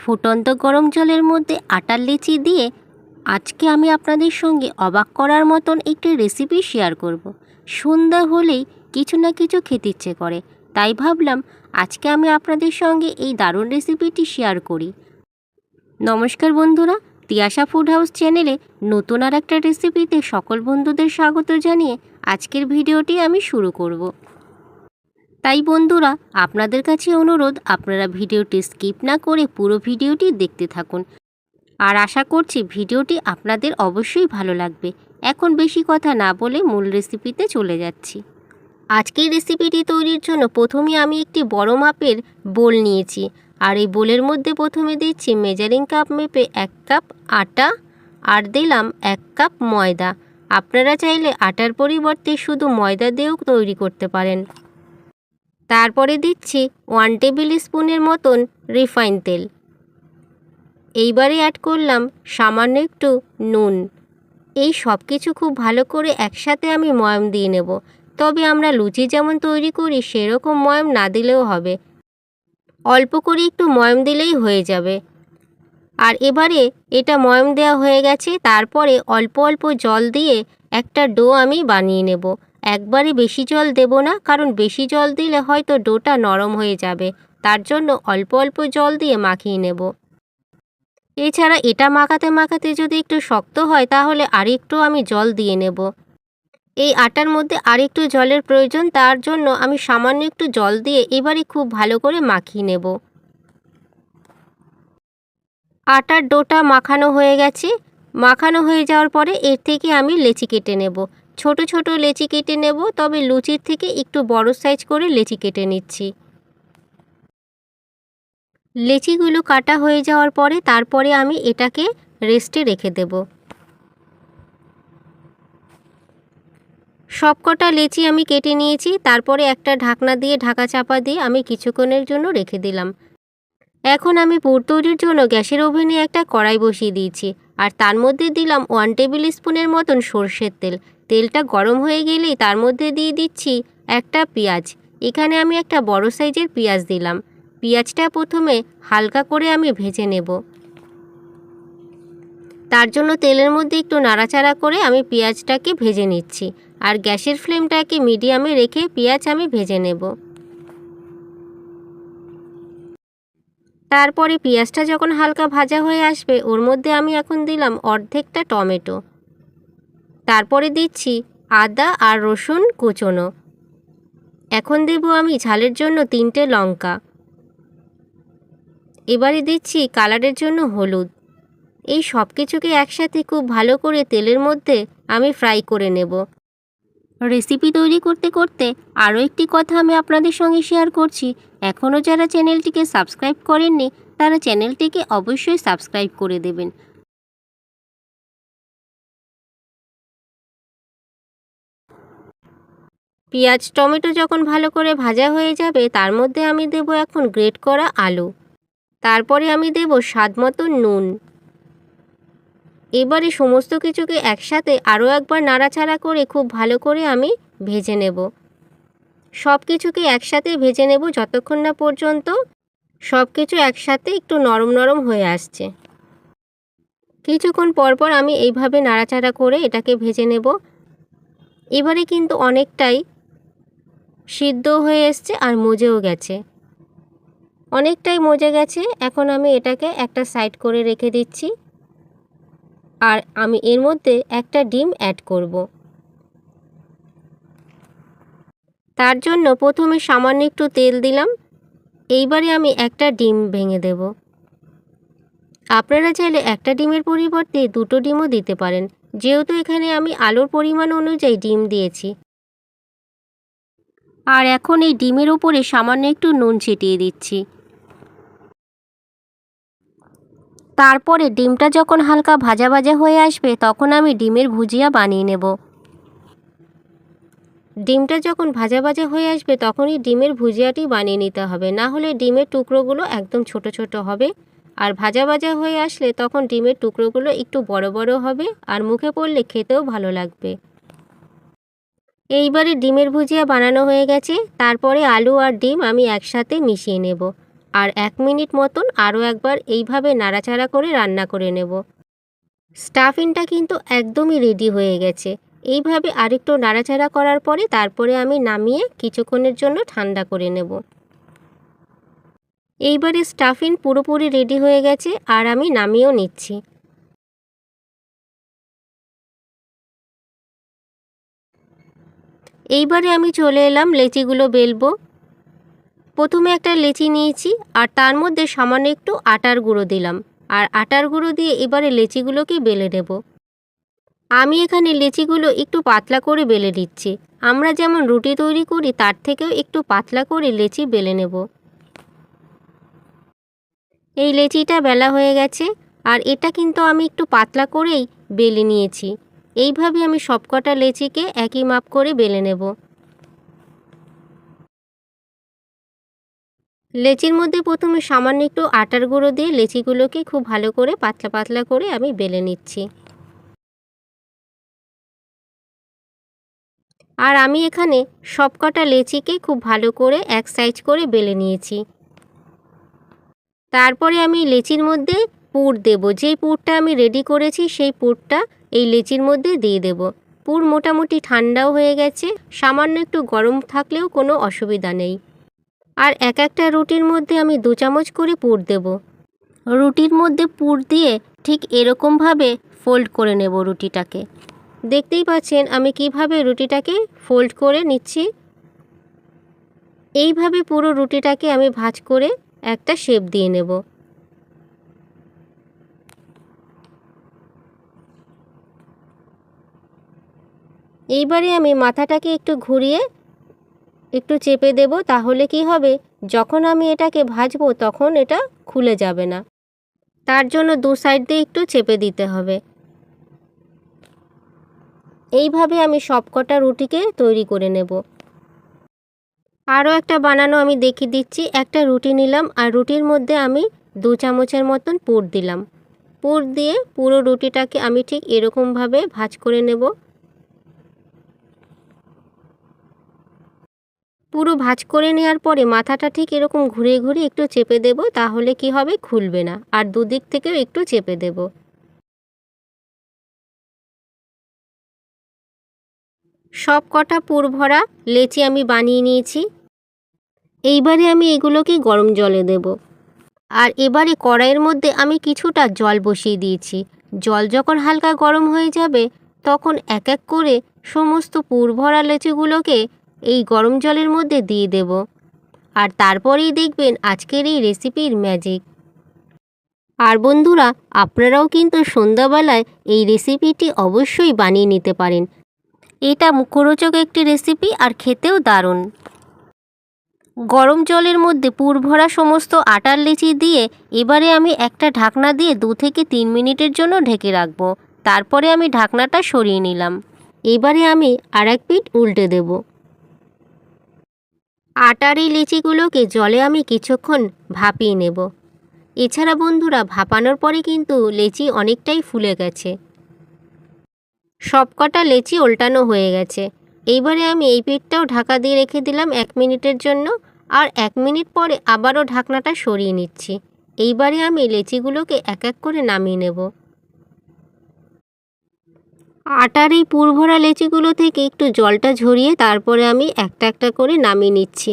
ফুটন্ত গরম জলের মধ্যে আটার লিচি দিয়ে আজকে আমি আপনাদের সঙ্গে অবাক করার মতন একটি রেসিপি শেয়ার করব। সন্ধ্যা হলেই কিছু না কিছু খেতে ইচ্ছে করে। তাই ভাবলাম আজকে আমি আপনাদের সঙ্গে এই দারুণ রেসিপিটি শেয়ার করি। নমস্কার বন্ধুরা, তিয়াশা ফুড হাউস চ্যানেলে নতুন আর একটা রেসিপিতে সকল বন্ধুদের স্বাগত জানিয়ে আজকের ভিডিওটি আমি শুরু করব। তাই বন্ধুরা, আপনাদের কাছে অনুরোধ, আপনারা ভিডিওটি স্কিপ না করে পুরো ভিডিওটি দেখতে থাকুন। আর আশা করছি ভিডিওটি আপনাদের অবশ্যই ভালো লাগবে। এখন বেশি কথা না বলে মূল রেসিপিতে চলে যাচ্ছি। আজকের রেসিপিটি তৈরির জন্য প্রথমে আমি একটি বড় মাপের বোল নিয়েছি। আর এই বোলের মধ্যে প্রথমে দিচ্ছি মেজারিং কাপ মেপে এক কাপ আটা আর দিলাম এক কাপ ময়দা। আপনারা চাইলে আটার পরিবর্তে শুধু ময়দা দিয়েও তৈরি করতে পারেন। তারপরে দিচ্ছি ওয়ান টেবিল স্পুনের মতন রিফাইন তেল। এইবারে অ্যাড করলাম সামান্য একটু নুন। এই সব কিছু খুব ভালো করে একসাথে আমি ময়ম দিয়ে নেব। তবে আমরা লুচি যেমন তৈরি করি, সেরকম ময়ম না দিলেও হবে। অল্প করে একটু ময়ম দিলেই হয়ে যাবে। আর এবারে এটা ময়ম দেওয়া হয়ে গেছে, তারপরে অল্প অল্প জল দিয়ে একটা ডো আমি বানিয়ে নেব। একবারে বেশি জল দেব না, কারণ বেশি জল দিলে হয়তো ডোটা নরম হয়ে যাবে। তার জন্য অল্প অল্প জল দিয়ে মাখিয়ে নেব। এছাড়া এটা মাখাতে মাখাতে যদি একটু শক্ত হয়, তাহলে আরেকটু আমি জল দিয়ে নেব। এই আটার মধ্যে আরেকটু জলের প্রয়োজন, তার জন্য আমি সামান্য একটু জল দিয়ে এবারে খুব ভালো করে মাখিয়ে নেব। আটার ডোটা মাখানো হয়ে গেছে। মাখানো হয়ে যাওয়ার পরে এর থেকে আমি লেচি কেটে নেব। ছোট ছোট লেচি কেটে নেব, তবে লুচির থেকে একটু বড় সাইজ করে লেচি কেটে নিচ্ছি। লেচিগুলো কাটা হয়ে যাওয়ার পরে তারপরে আমি এটাকে রেস্টে রেখে দেব। সবকটা লেচি আমি কেটে নিয়েছি, তারপরে একটা ঢাকনা দিয়ে, ঢাকা চাপা দিয়ে আমি কিছুক্ষণের জন্য রেখে দিলাম। এখন আমি পুর তৈরির জন্য গ্যাসের ওভেনে একটা কড়াই বসিয়ে দিয়েছি। আর তার মধ্যে দিলাম ওয়ান টেবিল স্পুনের মতন সর্ষের তেল। তেলটা গরম হয়ে গেলেই তার মধ্যে দিয়ে দিচ্ছি একটা পেঁয়াজ। এখানে আমি একটা বড় সাইজের পেঁয়াজ দিলাম। পেঁয়াজটা প্রথমে হালকা করে আমি ভেজে নেব। তার জন্য তেলের মধ্যে একটু নাড়াচাড়া করে আমি পেঁয়াজটাকে ভেজে নিচ্ছি। আর গ্যাসের ফ্লেমটাকে মিডিয়ামে রেখে পেঁয়াজ আমি ভেজে নেব। তারপরে পেঁয়াজটা যখন হালকা ভাজা হয়ে আসবে, ওর মধ্যে আমি এখন দিলাম অর্ধেকটা টমেটো। তারপরে দিচ্ছি আদা আর রসুন কুচোনো। এখন দেব আমি ঝালের জন্য তিনটে লঙ্কা। এবারে দিচ্ছি কালারের জন্য হলুদ। এই সব কিছুকে একসাথে খুব ভালো করে তেলের মধ্যে আমি ফ্রাই করে নেব। রেসিপি তৈরি করতে করতে আরও একটি কথা আমি আপনাদের সঙ্গে শেয়ার করছি। এখনও যারা চ্যানেলটিকে সাবস্ক্রাইব করেননি, তারা চ্যানেলটিকে অবশ্যই সাবস্ক্রাইব করে দেবেন। পেঁয়াজ, টমেটো যখন ভালো করে ভাজা হয়ে যাবে, তার মধ্যে আমি দেব এখন গ্রেট করা আলু। তারপরে আমি দেব স্বাদ মতো নুন। এবারে সমস্ত কিছুকে একসাথে আরও একবার নাড়াচাড়া করে খুব ভালো করে আমি ভেজে নেব। সব কিছুকে একসাথে ভেজে নেব যতক্ষণ না পর্যন্ত সব কিছু একসাথে একটু নরম নরম হয়ে আসছে। কিছুক্ষণ পরপর আমি এইভাবে নাড়াচাড়া করে এটাকে ভেজে নেব। এবারে কিন্তু অনেকটাই সিদ্ধ হয়ে এসছে আর মজেও গেছে। অনেকটাই মজে গেছে, এখন আমি এটাকে একটা সাইড করে রেখে দিচ্ছি। আর আমি এর মধ্যে একটা ডিম অ্যাড করব। তার জন্য প্রথমে সামান্য একটু তেল দিলাম। এইবারে আমি একটা ডিম ভেঙে দেব। আপনারা চাইলে একটা ডিমের পরিবর্তে দুটো ডিমও দিতে পারেন। যেহেতু এখানে আমি আলুর পরিমাণ অনুযায়ী ডিম দিয়েছি। আর এখন এই ডিমের ওপরে সামান্য একটু নুন ছিটিয়ে দিচ্ছি। তারপরে ডিমটা যখন হালকা ভাজা ভাজা হয়ে আসবে, তখন আমি ডিমের ভুজিয়া বানিয়ে নেব। ডিমটা যখন ভাজা ভাজা হয়ে আসবে, তখনই ডিমের ভুজিয়াটি বানিয়ে নিতে হবে। না হলে ডিমের টুকরোগুলো একদম ছোট ছোট হবে। আর ভাজা ভাজা হয়ে আসলে তখন ডিমের টুকরোগুলো একটু বড় বড় হবে আর মুখে পড়লে খেতেও ভালো লাগবে। এইবারে ডিমের ভুজিয়া বানানো হয়ে গেছে। তারপরে আলু আর ডিম আমি একসাথে মিশিয়ে নেব। আর এক মিনিট মতন আরও একবার এইভাবে নাড়াচাড়া করে রান্না করে নেব। স্টাফিনটা কিন্তু একদমই রেডি হয়ে গেছে। এইভাবে আরেকটু নাড়াচাড়া করার পরে তারপরে আমি নামিয়ে কিছুক্ষণের জন্য ঠান্ডা করে নেব। এইবারে স্টাফিন পুরোপুরি রেডি হয়ে গেছে আর আমি নামিয়েও নিচ্ছি। এইবারে আমি চলে এলাম লেচিগুলো বেলবো। প্রথমে একটা লেচি নিয়েছি, আর তার মধ্যে সামান্য একটু আটার গুঁড়ো দিলাম, আর আটার গুঁড়ো দিয়ে এবারে লেচিগুলোকে বেলে নেব। আমি এখানে লেচিগুলো একটু পাতলা করে বেলে দিচ্ছি আমরা যেমন রুটি তৈরি করি, তার থেকেও একটু পাতলা করে লেচি বেলে নেব। এই লেচিটা বেলা হয়ে গেছে, আর এটা কিন্তু আমি একটু পাতলা করেই বেলে নিয়েছি। এইভাবে আমি সবকটা লেচিকে একই মাপ করে বেলে নেব। লেচির মধ্যে প্রথমে সামান্য একটু আটার গুঁড়ো দিয়ে লেচিগুলোকে খুব ভালো করে পাতলা পাতলা করে আমি বেলে নিচ্ছি। আর আমি এখানে সবকটা লেচিকে খুব ভালো করে এক সাইজ করে বেলে নিয়েছি। তারপরে আমি লেচির মধ্যে পুর দেব। যেই পুরটা আমি রেডি করেছি সেই পুরটা এই লেচির মধ্যে দিয়ে দেব। পুর মোটামুটি ঠান্ডাও হয়ে গেছে, সামান্য একটু গরম থাকলেও কোনো অসুবিধা নেই। আর এক একটা রুটির মধ্যে আমি দু চামচ করে পুর দেব। রুটির মধ্যে পুর দিয়ে ঠিক এরকমভাবে ফোল্ড করে নেব রুটিটাকে। দেখতেই পাচ্ছেন আমি কীভাবে রুটিটাকে ফোল্ড করে নিচ্ছি। এইভাবে পুরো রুটিটাকে আমি ভাজ করে একটা শেপ দিয়ে নেব। এইবারে আমি মাথাটাকে একটু ঘুরিয়ে একটু চেপে দেব তাহলে কি হবে? যখন আমি এটাকে ভাজবো তখন এটা খুলে যাবে না। তার জন্য দু সাইড দিয়ে একটু চেপে দিতে হবে। এইভাবে আমি সবকটা রুটিকে তৈরি করে নেব। আরও একটা বানানো আমি দেখিয়ে দিচ্ছি। একটা রুটি নিলাম আর রুটির মধ্যে আমি দু চামচের মতন পুর দিলাম। পুর দিয়ে পুরো রুটিটাকে আমি ঠিক এরকমভাবে ভাজ করে নেব। পুরো ভাজ করে নেওয়ার পরে মাথাটা ঠিক এরকম ঘুরে ঘুরে একটু চেপে দেব, তাহলে কি হবে? খুলবে না। আর দুদিক থেকেও একটু চেপে দেব। সব কটা পুর ভরা লেচি আমি বানিয়ে নিয়েছি। এইবারে আমি এগুলোকে গরম জলে দেব। আর এবারে কড়াইয়ের মধ্যে আমি কিছুটা জল বসিয়ে দিয়েছি। জল যখন হালকা গরম হয়ে যাবে, তখন এক এক করে সমস্ত পুর ভরা লেচিগুলোকে এই গরম জলের মধ্যে দিয়ে দেব। আর তারপরেই দেখবেন আজকের এই রেসিপির ম্যাজিক আর বন্ধুরা, আপনারাও কিন্তু সন্ধ্যাবেলায় এই রেসিপিটি অবশ্যই বানিয়ে নিতে পারেন। এটা মুখরোচক একটি রেসিপি আর খেতেও দারুণ। গরম জলের মধ্যে পুর ভরা সমস্ত আটার লিচি দিয়ে এবারে আমি একটা ঢাকনা দিয়ে দু থেকে তিন মিনিটের জন্য ঢেকে রাখব। তারপরে আমি ঢাকনাটা সরিয়ে নিলাম। এবারে আমি আর এক পিঠ উল্টে দেব। আটার এই লিচিগুলোকে জলে আমি কিছুক্ষণ ভাপিয়ে নেব। এছাড়া বন্ধুরা, ভাপানোর পরে কিন্তু লেচি অনেকটাই ফুলে গেছে। সবকটা লেচি উল্টানো হয়ে গেছে। এইবারে আমি এই পিঠটাও ঢাকা দিয়ে রেখে দিলাম এক মিনিটের জন্য আর এক মিনিট পরে আবারও ঢাকনাটা সরিয়ে নিচ্ছি। এইবারে আমি লেচিগুলোকে এক এক করে নামিয়ে নেব। আটার এই পুরভরা লেচিগুলো থেকে একটু জলটা ঝরিয়ে তারপরে আমি একটা একটা করে নামিয়ে নিচ্ছি।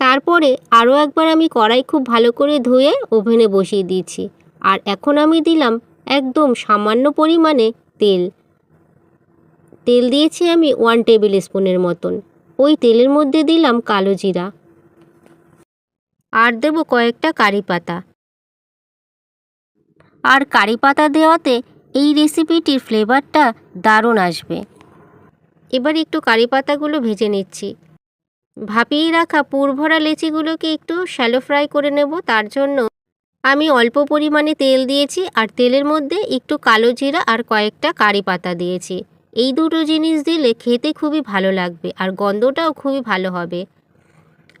তারপরে আরও একবার আমি কড়াই খুব ভালো করে ধুয়ে ওভেনে বসিয়ে দিয়েছি। আর এখন আমি দিলাম একদম সামান্য পরিমাণে তেল। তেল দিয়েছি আমি ওয়ান টেবিল স্পুনের মতন। ওই তেলের মধ্যে দিলাম কালো জিরা। আর দেব কয়েকটা কারি পাতা। আর কারি পাতা দেওয়াতে এই রেসিপিটির ফ্লেভারটা দারুণ আসবে। এবার একটু কারি পাতাগুলো ভেজে নিচ্ছি। ভাপিয়ে রাখা পুরভরা লেচিগুলোকে একটু শ্যালো ফ্রাই করে নেব, তার জন্য আমি অল্প পরিমাণে তেল দিয়েছি আর তেলের মধ্যে একটু কালো জিরা আর কয়েকটা কারি পাতা দিয়েছি। এই দুটো জিনিস দিলে খেতে খুবই ভালো লাগবে আর গন্ধটাও খুবই ভালো হবে।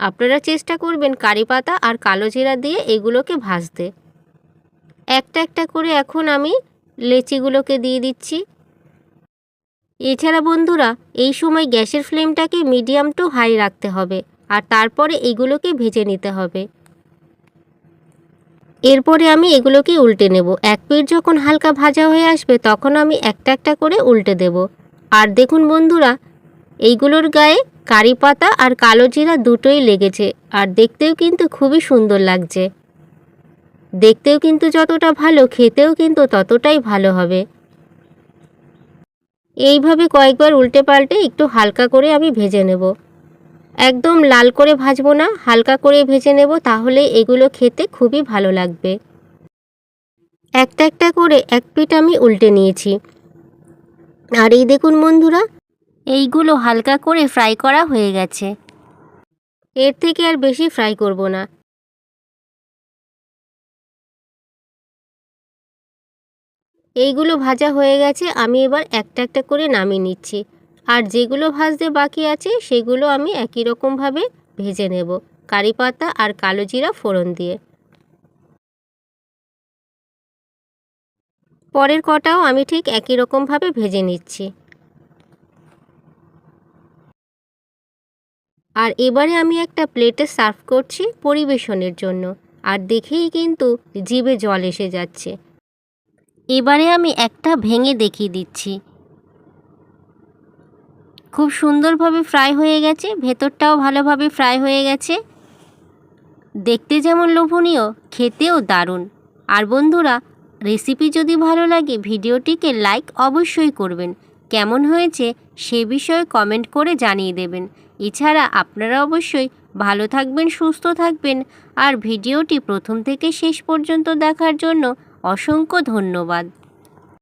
আপনারা চেষ্টা করবেন কারি পাতা আর কালো জিরা দিয়ে এগুলোকে ভাজতে। একটা একটা করে এখন আমি লেচিগুলোকে দিয়ে দিচ্ছি। এছাড়া বন্ধুরা, এই সময় গ্যাসের ফ্লেমটাকে মিডিয়াম টু হাই রাখতে হবে আর তারপরে এগুলোকে ভেজে নিতে হবে। এরপরে আমি এগুলোকে উল্টে নেব। এক পিঠ যখন হালকা ভাজা হয়ে আসবে, তখন আমি একটা একটা করে উল্টে দেব। আর দেখুন বন্ধুরা, এইগুলোর গায়ে কারি পাতা আর কালো জিরা দুটোই লেগেছে। আর দেখতেও কিন্তু খুবই সুন্দর লাগছে। দেখতেও কিন্তু যতটা ভালো, খেতেও কিন্তু ততটাই ভালো হবে। এইভাবে কয়েকবার উল্টে পাল্টে একটু হালকা করে আমি ভেজে নেব। একদম লাল করে ভাজবো না, হালকা করে ভেজে নেব, তাহলে এগুলো খেতে খুবই ভালো লাগবে। একটা একটা করে এক পিঠ আমি উল্টে নিয়েছি। আর এই দেখুন বন্ধুরা, এইগুলো হালকা করে ফ্রাই করা হয়ে গেছে। এর থেকে আর বেশি ফ্রাই করব না। এইগুলো ভাজা হয়ে গেছে, আমি এবার একটা একটা করে নামিয়ে নিচ্ছি। আর যেগুলো ভাজতে বাকি আছে, সেগুলো আমি একই রকমভাবে ভেজে নেব, কারি পাতা আর কালো জিরা ফোড়ন দিয়ে। পরের কটাও আমি ঠিক একই রকমভাবে ভেজে নিচ্ছি। আর এবারে আমি একটা প্লেটে সার্ভ করছি পরিবেশনের জন্য। আর দেখেই কিন্তু জিভে জল এসে যাচ্ছে। এবারে আমি একটা ভেঙে দেখিয়ে দিচ্ছি। খুব সুন্দরভাবে ফ্রাই হয়ে গেছে, ভেতরটাও ভালোভাবে ফ্রাই হয়ে গেছে। দেখতে যেমন লোভনীয়, খেতেও দারুণ। আর বন্ধুরা, রেসিপি যদি ভালো লাগে, ভিডিওটিকে লাইক অবশ্যই করবেন। কেমন হয়েছে, সে বিষয়ে কমেন্ট করে জানিয়ে দেবেন। এছাড়া আপনারা অবশ্যই ভালো থাকবেন, সুস্থ থাকবেন। আর ভিডিওটি প্রথম থেকে শেষ পর্যন্ত দেখার জন্য অসংখ্য ধন্যবাদ।